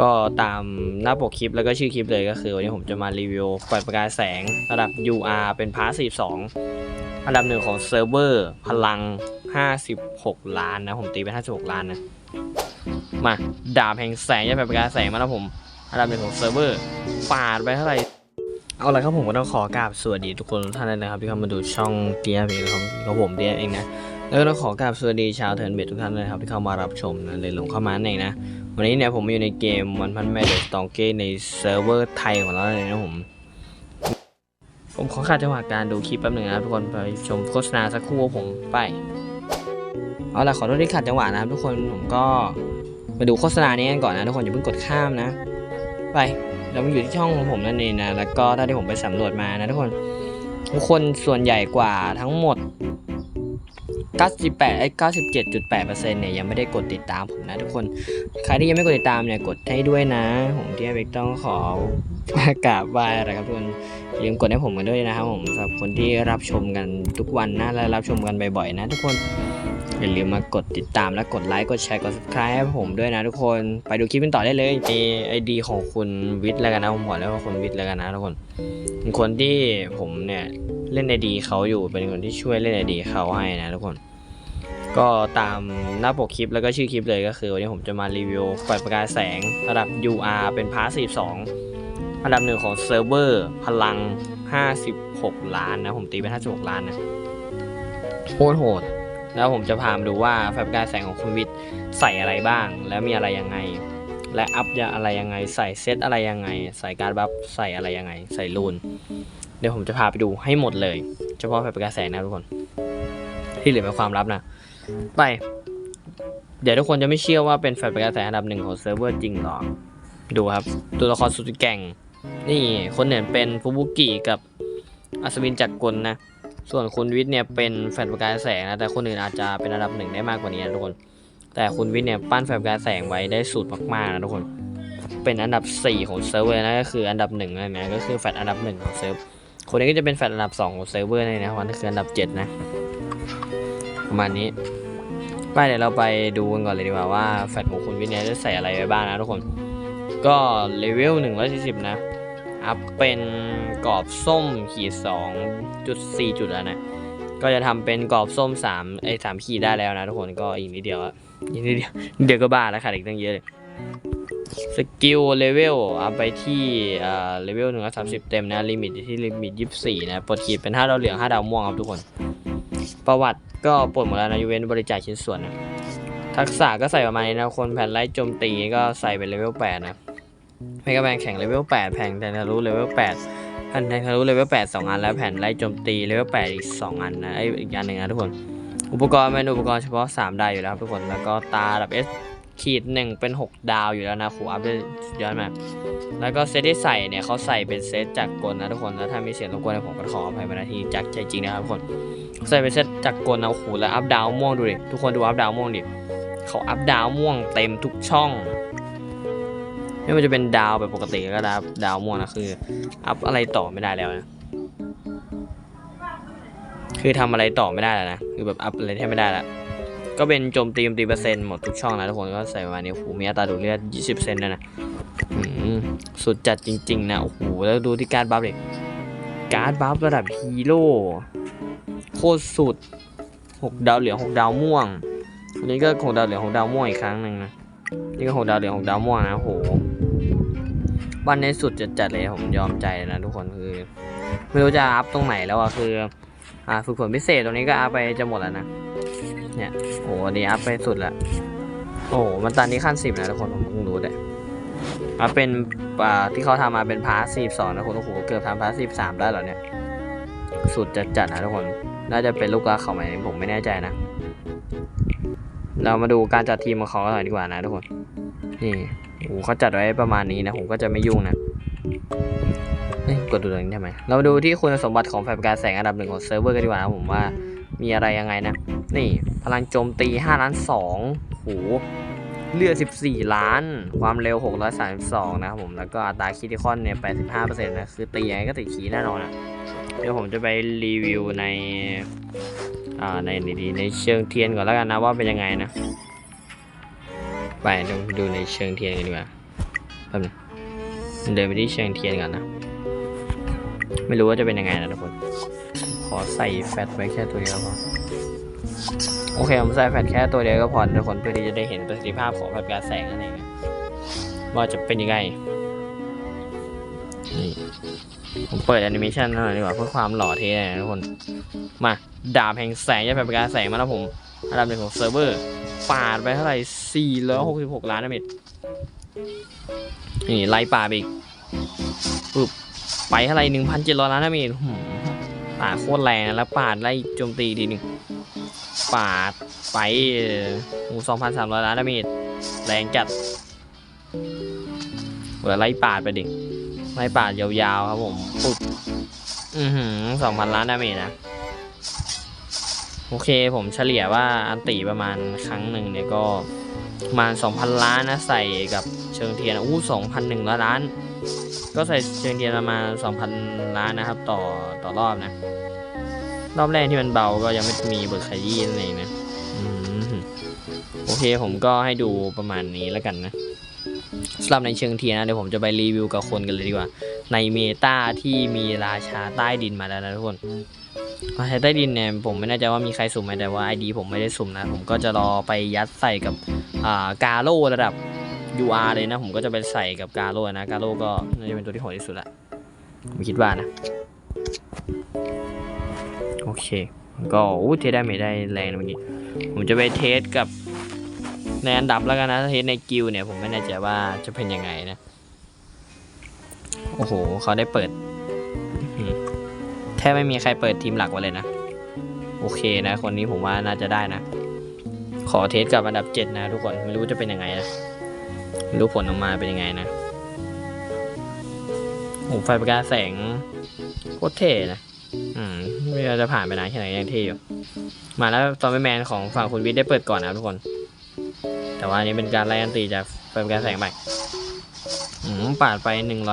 ก็ตามหน้าปกคลิปแล้วก็ชื่อคลิปเลยก็คือวันนี้ผมจะมารีวิวไฟประกายแสงระดับ UR เป็นพาร์ท42อันดับหนึ่งของเซิร์ฟเวอร์พลัง 56 ล้านนะ ผมตีไป 56 ล้านนะ มาดาบแห่งแสงจะไฟประกายแสงมาแล้วผม อันดับหนึ่งของเซิร์ฟเวอร์ปาดไปเท่าไหร่เอาละครับผมก็ต้องขอกราบสวัสดีทุกคนทุกท่านเลยนะครับที่เข้ามาดูช่องเตียเองนะครับของผมเตียเองนะแล้วก็ต้องขอกราบสวัสดีชาวเทิร์นเบดทุกท่านเลยนะครับที่เข้ามารับชมนะเลยหลงเข้ามานั่นนะ วันนี้เนี่ยผมอยู่ในเกมวันพันแม่เดสตองเก้ในเซิร์ฟเวอร์ไทยของเราเลยนะผม ผมขอขาดจังหวะการดูคลิปแป๊บหนึ่งนะทุกคนไปชมโฆษณาสักครู่ผมไป เอาล่ะขอโทษที่ขัดจังหวะนะครับทุกคนผมก็ไปดูโฆษณานี้กันก่อนนะทุกคนอย่าเพิ่งกดข้ามนะ ไปเรามาอยู่ที่ช่องของผมนั่นเองนะแล้วก็ถ้าที่ผมไปสำรวจมานะทุกคนทุกคนส่วนใหญ่กว่าทั้งหมด 98ไอ้97.8%เนี่ยยังไม่ได้กดติดตามผมนะทุกคน ใครที่ยังไม่กดติดตามเนี่ยกดให้ด้วยนะ ผมที่เบกต้องขอกราบไหว้นะครับทุกคนอย่าลืมกดให้ผมกันด้วยนะครับผมสำหรับคนที่รับชมกันทุกวันนะและรับชมกันบ่อยๆนะทุกคน อย่าลืมมากดติดตามและกดไลค์กดแชร์กด subscribe ให้ผมด้วยนะทุกคนไปดูคลิปกันต่อได้เลยในไอดีของคุณวิทย์แล้วกันนะผมบอกแล้วว่าคุณวิทย์แล้วกันนะทุกคนเป็นคนที่ผมเนี่ยเล่นไอดีเขาอยู่เป็นคนที่ช่วยเล่นไอดีเขาให้นะทุกคน ก็ตามหน้าปกคลิปแล้วก็ชื่อคลิปเลยก็คือวันนี้ผมจะมารีวิวไฟประกายแสงระดับ UR เป็นพาร์ท42อันดับหนึ่งของเซิร์ฟเวอร์พลัง 56 ล้านนะผมตีไป56 ล้านนะโคตรโหด แล้วผมจะพามาดูว่าไฟประกายแสงของคุณวิทย์ใส่อะไรบ้าง แล้วมีอะไรยังไง และอัพยาอะไรยังไง ใส่เซตอะไรยังไง ใส่การบัฟใส่อะไรยังไง ใส่รูนเดี๋ยวผมจะพาไปดูให้หมดเลย เฉพาะไฟประกายแสงนะทุกคน ที่เหลือเป็นความลับนะไป เดี๋ยวทุกคนจะไม่เชื่อว่าเป็นแฟนประกาศแสงอันดับหนึ่งของเซิร์ฟเวอร์จริงหรอดูครับ ตัวละครสุดแก่ง นี่คนเหนือเป็นฟูบุกิกับอัศวินจักรกลนะ ส่วนคุณวิทย์เนี่ยเป็นแฟนประกายแสงนะแต่คนอื่นอาจจะเป็นอันดับหนึ่งได้มากกว่านี้นะทุกคน แต่คุณวิทย์เนี่ยปั้นแฟนประกายแสงไว้ได้สุดมากๆนะทุกคน เป็นอันดับ 4 ของเซิร์ฟเวอร์นะก็คืออันดับหนึ่งเลยนะก็คือแฟนอันดับหนึ่งของเซิร์ฟคนนี้ก็จะเป็นแฟนอันดับสองของเซิร์ฟเวอร์เลยนะวันนี้คืออันดับเจ็ดนะ ประมาณนี้ไปเดี๋ยวเราไปดูกันก่อนเลยดีกว่าว่าแฟตของคุณวินเนี่ยจะใส่อะไรไปบ้างนะทุกคน ก็เลเวล140นะอัพเป็น กรอบส้มขีด2จุด4จุดแล้วนะ ก็จะทำเป็นกรอบส้ม3ไอ้3ขีดได้แล้วนะทุกคนก็อีกนิดเดียวอะอีกนิดเดียวเดี๋ยวก็บ้าแล้วขาดอีกตั้งเยอะเลยสกิลเลเวลเอัพไปที่อ่าเลเวล130เต็มนะลิมิตที่ลิมิต24นะปลดขีดเป็น5ดาวเหลือง5ดาวม่วงครับทุกคน ประวัติก็ปลดหมดแล้วนะยูเวนบริจาคชิ้นส่วนนะทักษะก็ใส่ประมาณนี้นะคนแผ่นไล่โจมตีก็ใส่เป็นเลเวล8นะเมกาแมนแข่งเลเวล8แผ่นแทงทะลุเลเวล8 แผ่นแทงทะลุเลเวล8 2อันแล้วแผ่นไล่โจมตีเลเวล8อีก2อันนะไออีกอันหนึ่งนะทุกคน อุปกรณ์เป็นอุปกรณ์เฉพาะ3ดาวอยู่แล้วครับทุกคนแล้วก็ตาดับ S ขีดหนึ่งเป็น6ดาวอยู่แล้วนะครูอัพได้สุดยอดมากแล้วก็เซตที่ใส่เนี่ยเขาใส่เป็นเซตจากกลนะทุกคนแล้วถ้ามีเสียงรบกวนผมก็ขออภัยมาณทีจากใจจริงนะครับทุกคนใส่เป็นเซตจากกลนะโอ้โหแล้วอัพดาวม่วงดูดิทุกคนดูอัพดาวม่วงดิเขาอัพดาวม่วงเต็มทุกช่อง ไม่ว่าจะเป็นดาวแบบปกติก็ดาวดาวม่วงนะคือ อัพอะไรต่อไม่ได้แล้วนะ คือทำอะไรต่อไม่ได้แล้วนะคือแบบอัพอะไรแทบไม่ได้แล้วก็เป็นโจมตีโจมตีเปอร์เซ็นต์หมดทุกช่องนะทุกคนก็ใส่ประมาณนี้โอ้โหมีอัตราดูดเลือด 20เซนด้วยนะสุดจัดจริง ๆ นะโอ้โหแล้วดูที่การ์ดบัฟเลยการ์ดบัฟระดับฮีโร่โคตรสุด 6 ดาวเหลือง6ดาวม่วงอันนี้ก็6ดาวเหลือง6ดาวม่วงอีกครั้งหนึ่งนะ นี่ก็6ดาวเหลือง6ดาวม่วงนะโหวันในสุดจะจัดเลยผมยอมใจนะทุกคนคือ ไม่รู้จะอัพตรงไหนแล้วอะคือ อ่าฝึกฝนพิเศษตรงนี้ก็อัพไปจะหมดแล้วนะเนี่ยโอ้โหอันนี้อัพไปสุดละโอ้โหมันตอนนี้ขั้นสิบนะทุกคนผมเพิ่งรู้แต่อัพเป็นอ่าที่เขาทำมาเป็นพาร์ทสิบสองนะคุณโอ้โหเกือบทำพาร์ทสิบสามได้แล้วเนี่ย สุดจัดจัดนะทุกคน น่าจะเป็นลูกค้าเขาไหมผมไม่แน่ใจนะ เรามาดูการจัดทีมของเขาหน่อยดีกว่านะทุกคน นี่โอ้โหเขาจัดไว้ประมาณนี้นะ ผมก็จะไม่ยุ่งนะเอ้ยกดดูตรงนี้ทำไม เรามาดูที่คุณสมบัติของแฟนกาศแสงอันดับหนึ่งของเซิร์ฟเวอร์กันดีกว่านะผมว่ามีอะไรยังไงนะ นี่พลังโจมตี 5 ล้าน2โหเลือด 14 ล้าน ความเร็ว 632 นะครับผม แล้วก็อัตราคิติคอนเนี่ย 85%นะ คือตียังไงก็ติดขีแน่นอนอะเดี๋ยวผมจะไปรีวิวใน อ่าในดีในเชิงเทียนก่อนแล้วกันนะว่าเป็นยังไงนะ ไปดูดูในเชิงเทียนกันดีกว่าแป๊บนึงเดินไปที่เชียงเทียนก่อนนะ ไม่รู้ว่าจะเป็นยังไงนะทุกคน ขอใส่แฟตไว้แค่ตัวเดียวพอโอเคผมใส่แฟตแค่ตัวเดียวก็พอทุกคนเพื่อที่จะได้เห็นประสิทธิภาพของแบบการแสงนั่นเองว่าจะเป็นยังไงนี่ ผมเปิดแอนิเมชันหน่อยดีกว่าเพื่อความหล่อเท่นะทุกคน มาดาบแห่งแสงจะแบบประกายแสงมาแล้วผมอันดับหนึ่งของเซิร์ฟเวอร์ปาดไปเท่าไหร่466 ล้านนะเมตรนี่ไล่ปาดไปอีกปึ๊บไปเท่าไหร่1,700 ล้านนะเมตรหืมปาดโคตรแรงแล้วปาดไล่โจมตีทีหนึ่งปาดไปโอ้2,300 ล้านนะเมตรแรงจัดเปิดไล่ปาดไปดิ ไล่ปายาวๆครับผมปึ๊บอือหือ2,000ล้านนะเมตรนะ โอเคผมเฉลี่ยว่าอันตีประมาณครั้งหนึ่งเนี่ยก็ประมาณ2,000ล้านนะใส่กับเชิงเทียนอู้2,100ล้าน ก็ใส่เชิงเทียนประมาณ2,000ล้านนะครับ ต่อต่อรอบนะ รอบแรกที่มันเบาก็ยังไม่มีเบิร์ขยี้นั่นเองนะโอเคผมก็ให้ดูประมาณนี้แล้วกันนะ สำหรับในเชิงเทียนนะเดี๋ยวผมจะไปรีวิวกับคนกันเลยดีกว่า ในเมตาที่มีราชาใต้ดินมาแล้วนะทุกคนราชาใต้ดินเนี่ยผมไม่แน่ใจว่ามีใครสุ่มไหมแต่ว่า ID ผมไม่ได้สุ่มนะ ผมก็จะรอไปยัดใส่กับอ่ากาโร่ระดับ UR เลยนะ ผมก็จะไปใส่กับกาโร่นะกาโร่ก็น่าจะเป็นตัวที่โหดที่สุดละผมคิดว่านะโอเค ก็อู้เทได้ไม่ได้แรงนะเมื่อกี้ผมจะไปเทสกับ ในอันดับแล้วกันนะถ้าเทสในกิลเนี่ยผมไม่แน่ใจว่าจะเป็นยังไงนะ โอ้โหเขาได้เปิด แทบไม่มีใครเปิดทีมหลักมาเลยนะ โอเคนะ คนนี้ผมว่าน่าจะได้นะ ขอเทสกับอันดับ 7 นะทุกคนไม่รู้จะเป็นยังไงนะไม่รู้ผลออกมาเป็นยังไงนะโอ้ไฟประกาแสงโคตรเท่นะอืมไม่รู้จะผ่านไปนานแค่ไหนยังเท่อยู่ มาแล้วตอนแมนของฝั่งคุณวิทย์ได้เปิดก่อนนะทุกคน แต่ว่าอันนี้เป็นการไล่อันตีจากไฟประกายแสงไปอืมปาดไป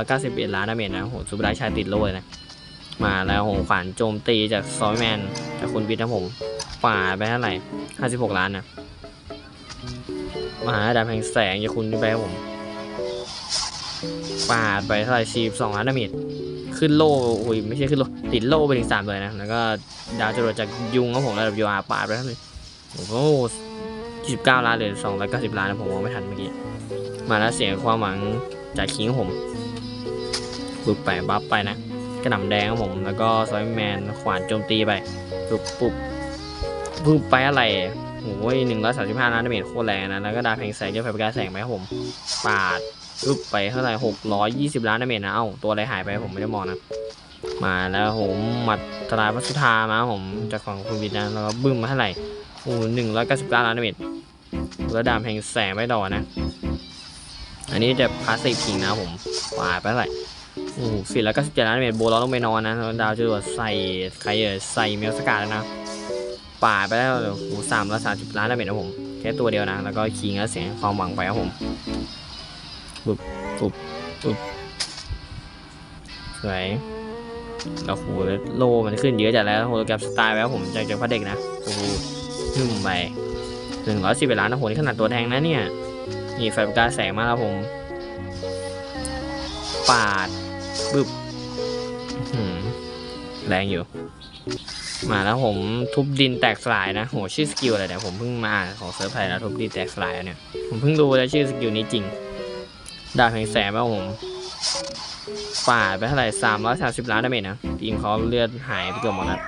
191 ล้านดาเมจนะโหสุบไดชายติดโล่เลยนะ มาแล้วหงขวานโจมตีจากซอยแมนจากคุณวิทย์นะผมป่าดไปเท่าไหร่ห้าสิบหกล้านนะมหาดาบแห่งแสงจากคุณไปครับผมป่าดไปเท่าไหร่สี่สองล้านดาเมจขึ้นโล่โอ้ยไม่ใช่ขึ้นโล่ติดโล่ไปถึงสามเลยนะ แล้วก็ดาวจรวดจากยุงครับผมระดับยูอาป่าดไปเท่าไหร่โอ้โห ยี่สิบเก้าล้านเลยสองร้อยเก้าสิบล้านนะผมมองไม่ทันเมื่อกี้ มาแล้วเสียงความหวังจากคิงผมบึกไปบัฟไปนะ กระหน่ำแดงครับผมแล้วก็ซอยแมนขวานโจมตีไปปุบปุบปุบไปอะไรโอ้ยหนึ่งร้อยสามสิบห้าล้านดาเมจโคตรแรงนะแล้วก็ดาบแห่งแสงเจ้าไฟประกายแสงไปครับผมปาดปุบไปเท่าไหร่หกร้อยยี่สิบล้านดาเมจนะเอ้าตัวอะไรหายไปผมไม่ได้มองนะมาแล้วผมหมัดตรายพัสุธามาผมจากฝั่งคุณวิทย์นะแล้วก็บึ้มมาเท่าไหร่ อ้หนึ่งร้อยเก้าสิบเก้าล้านเมจแล้วดาบแห่งแสงไปต่อนะ อันนี้จะพาสซีฟคิงนะผมปาไปเท่าไหร่โอ้สี่ร้อยเก้าสิบเจ็ดล้านเมตรโบเราต้องไปนอนนะดาวจรวดใส่ใครเอ่ยใส่เมลสกาแล้วนะป่าไปแล้วโอ้โหสามร้อยสามสิบล้านเมตรนะผม แค่ตัวเดียวนะ แล้วก็คิงแล้วเสียงความหวังไปครับผมปุ๊บปุ๊บปุ๊บสวยแล้วโหโลมันขึ้นเยอะจัดแล้วโหแกรสไตล์ไปครับผมจากจากพระเด็กนะโอ้โห หนึ่งไปหนึ่งร้อยสิบเอ็ดล้านนะโหนี่ขนาดตัวแทงนะเนี่ยนี่ไฟประกาแสงมาแล้วผม ปาดบึบอื้อหือแรงอยู่ มาแล้วผมทุบดินแตกสลายนะโหชื่อสกิลอะไรเนี่ยผมเพิ่งมาของเซิร์ฟไทยแล้วทุบดินแตกสลายเนี่ยผมเพิ่งรู้แล้วชื่อสกิลนี้จริง ดาบแห่งแสงแล้วผมปาดไปเท่าไหร่สามร้อยสามสิบล้านดาเมจนะทีมเขาเลือดหายไปเกือบหมดแล้ว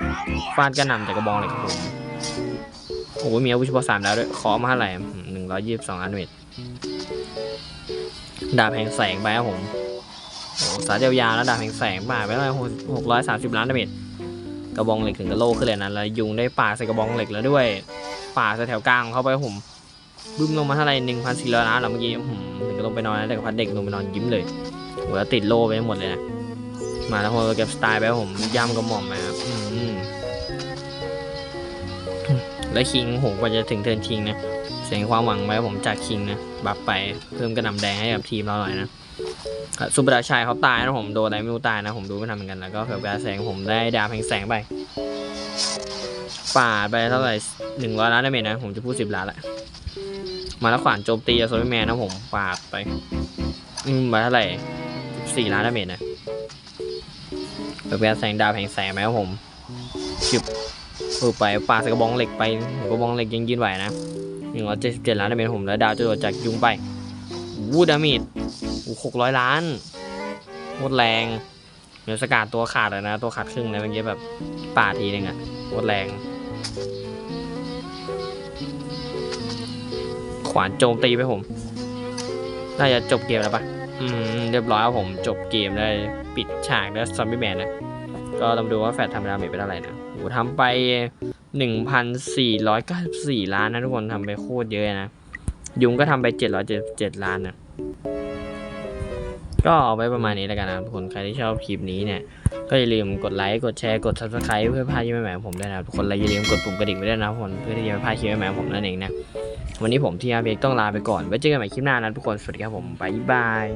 ฟาดกระหน่ำจากกระบองเลยครับผม โอ้โหมีอาวุธเฉพาะสามดาวด้วยขอมาเท่าไหร่หนึ่งร้อยยี่สิบสองล้านเมจดาบแห่งแสงไปครับผมสายยาวๆแล้วดาบแห่งแสงป่าไปแล้วหกร้อยสามสิบล้านดาเมจกระบองเหล็กถึงกระโลกขึ้นเลยนะแล้วยุงได้ป่าใส่กระบองเหล็กแล้วด้วย ป่าใส่แถวกลางเขาไปครับผมบึ้มลงมาเท่าไหร่หนึ่งพันสี่ร้อยล้านเรอเมื่อกี้ถึงก็ลงไปนอนนะแต่กับพันเด็กลงไปนอนยิ้มเลยโหแล้วติดโล่ไปหมดเลยนะมาแล้วโฮเก็บสไตล์ไปครับผมย่ำกระหม่อมมาครับ แล้วคิงโหกว่าจะถึงเทิร์นคิงนะเสียงความหวังไว้ผมจากคิงนะบัฟไปเพิ่มกระหน่ำแดงให้กับทีมเราหน่อยนะสุบราชัยเขาตายนะผมโดนอะไรไม่รู้ตายนะผมดูไม่ทันเหมือนกันแล้วก็เผื่อการแสงผมได้ดาบแห่งแสงไปปาดไปเท่าไหร่หนึ่งร้อยล้านดาเมจนะผมจะพูดสิบล้านละมาแล้วขวานโจมตีโซลแมนนะผมปาดไป อืมมาเท่าไหร่สี่ล้านดาเมจนะแบบแวนแสงดาวแห่งแสงไหมครับผมชิบ ปึ๊บไปปาใส่กระบองเหล็กไปกระบองเหล็กยังยืนไหวนะหนึ่งร้อยเจ็ดสิบเจ็ดล้านดาเมจผมแล้วดาวจะโดดจากยุงไปวูดาเมจหกร้อยล้านโคตรแรงเดี๋ยวสกัดตัวขาดเลยนะ ตัวขาดครึ่งเลยเมื่อกี้แบบป่าทีนึงอะโคตรแรง ขวานโจมตีไปผม น่าจะจบเกมแล้วปะอืม เรียบร้อยครับผม จบเกมได้ ปิดฉากแล้วซอมบี้แมนนะ ก็ต้องดูว่าแฟดทำดาเมจไปเท่าไหร่นะโหทำไป 1,494 ล้านนะทุกคนทำไปโคตรเยอะนะ ยุงก็ทำไป 777 ล้านนะก็เอาไว้ประมาณนี้แล้วกันนะทุกคนใครที่ชอบคลิปนี้เนี่ย ก็อย่าลืมกดไลค์กดแชร์กด subscribe เพื่อพลาดคลิปใหม่ๆของผมด้วยนะครับทุกคนและอย่าลืมกดปุ่มกระดิ่งไว้ด้วยนะทุกคนเพื่อที่จะไม่พลาดคลิปใหม่ๆของผมนั่นเองนะวันนี้ผมที่อาเบกต้องลาไปก่อนไว้เจอกันใหม่คลิปหน้านะทุกคนสวัสดีครับผมบ๊ายบาย